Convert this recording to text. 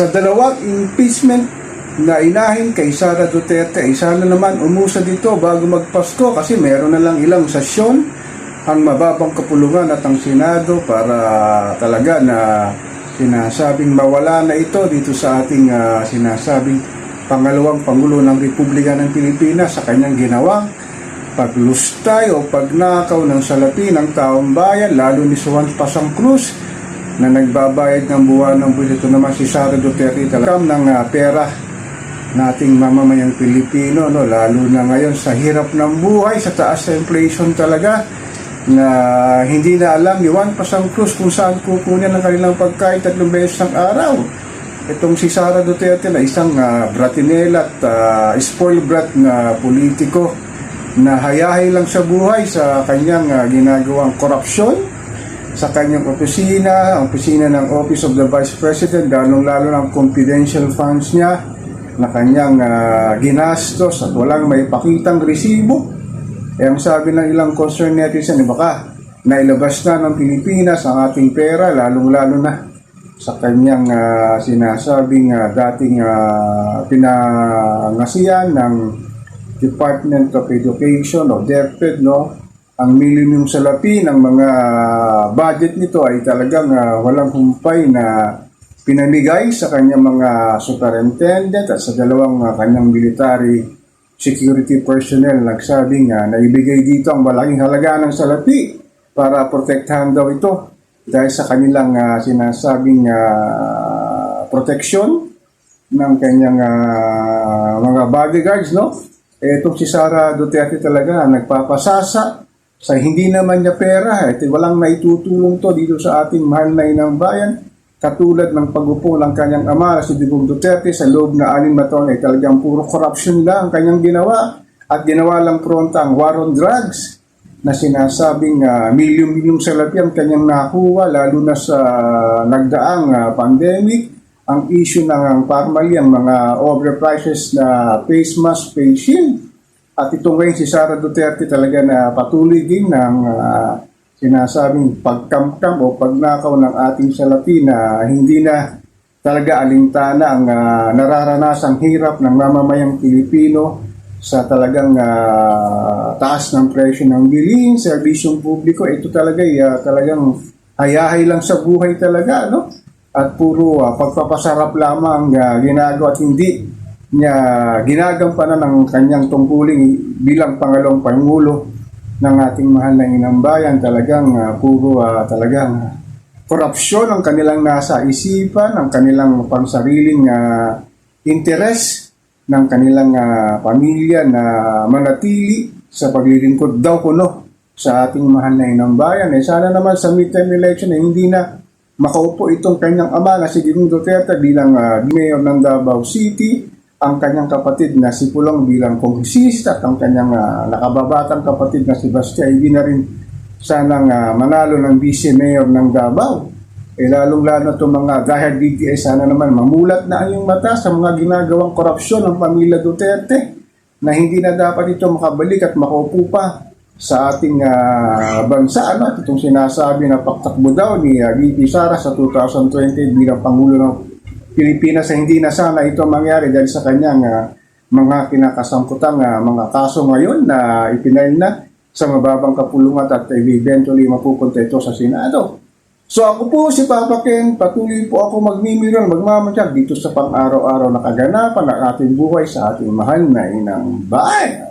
Sa dalawang impeachment na inahin kay Sara Duterte ay sana naman umusa dito bago magpasko kasi meron na lang ilang sesyon ang mababang kapulungan at ang Senado para talaga na sinasabing mawala na ito dito sa ating ah, sinasabing pangalawang Pangulo ng Republika ng Pilipinas sa kanyang ginawang paglustay o pagnakaw ng salapi ng taong bayan lalo ni Juan Pasang Cruz na nagbabayad ng buwan ng buwan. Ito naman si Sara Duterte talagang ng ah, pera nating mamamayang Pilipino, no? lalo na ngayon sa hirap ng buhay, sa taas sa inflation talaga, na hindi na alam ni Juan Pasang Cruz kung saan kukunin ang kanilang pagkain tatlong beses ng araw. Itong si Sara Duterte na isang uh, bratinela at ah, spoiled brat na politiko na hayahay lang sa buhay sa kanyang ah, ginagawang korupsyon sa kanyang opisina, ang opisina ng Office of the Vice President, lalong-lalo ng confidential funds niya na kanyang ah, ginastos at walang may pakitang resibo. Eh, ang sabi ng ilang concerned netizen, eh, baka nailabas na ng Pilipinas ang ating pera, lalong-lalo na sa kanyang ah, sinasabing ah, dating uh, pinangasiyan ng Department of Education o DepEd, no? Ang minimum salapi ng mga budget nito ay talagang ah, walang humpay na pinamigay sa kanyang mga superintendent at sa dalawang ah, kanyang military security personnel nagsabing nga naibigay dito ang malaking halaga ng salapi para protektahan daw ito dahil sa kanilang ah, sinasabing ah, protection ng kanyang ah, mga bodyguards, no? Eh, itong si Sara Duterte talaga nagpapasasa sa hindi naman niya pera. Eh, walang naitutulong to dito sa ating mahal na inang bayan. Katulad ng pagupo ng kanyang ama si Digong Duterte sa loob na anim na ay talagang puro corruption lang ang kanyang ginawa. At ginawa lang pronta ang war on drugs na sinasabing uh, milyong-milyong salapi ang kanyang nakuha lalo na sa nagdaang ah, pandemic ang issue ng ang formally ang mga overprices na face mask, face shield. At ito ngayon si Sara Duterte talaga na patuloy din ng ah, sinasabing pagkamkam o pagnakaw ng ating salapi na hindi na talaga alintana ang ah, nararanasang hirap ng mamamayang Pilipino sa talagang ah, taas ng presyo ng bilhin, serbisyong publiko. Ito talaga ay ah, talagang hayahay lang sa buhay talaga, no? At puro ah, pagpapasarap lamang ah, ginagawa at hindi niya ginagampanan ng kanyang tungkuling bilang pangalawang pangulo ng ating mahal na inang bayan. Talagang ah, puro ah, talagang korupsyon ang kanilang nasa isipan, ang kanilang pansariling uh, interes ng kanilang ah, pamilya na manatili sa paglilingkod daw kuno sa ating mahal na inang bayan. Eh, sana naman sa midterm election eh, hindi na makaupo itong kanyang ama na si Digong Duterte bilang ah, mayor ng Davao City, ang kanyang kapatid na si Pulong bilang kongresista at ang kanyang ah, nakababatang kapatid na si Bastia hindi na rin sanang ah, manalo ng vice mayor ng Davao. Eh lalong lalo itong mga dahil DTS sana naman mamulat na ang iyong mata sa mga ginagawang korupsyon ng pamilya Duterte na hindi na dapat ito makabalik at makaupo pa sa ating ah, bansa. Ano? Itong sinasabi na paktakbo daw ni uh, Sara sa 2020 bilang Pangulo ng Pilipinas ay hindi na sana ito mangyari dahil sa kanyang ah, mga kinakasangkutang ah, mga kaso ngayon na ipinail na sa mababang kapulungan at eventually mapupunta ito sa Senado. So ako po si Papa Ken, patuloy po ako magmimiral, magmamatsyag dito sa pang-araw-araw na kaganapan ng ating buhay sa ating mahal na inang bayan.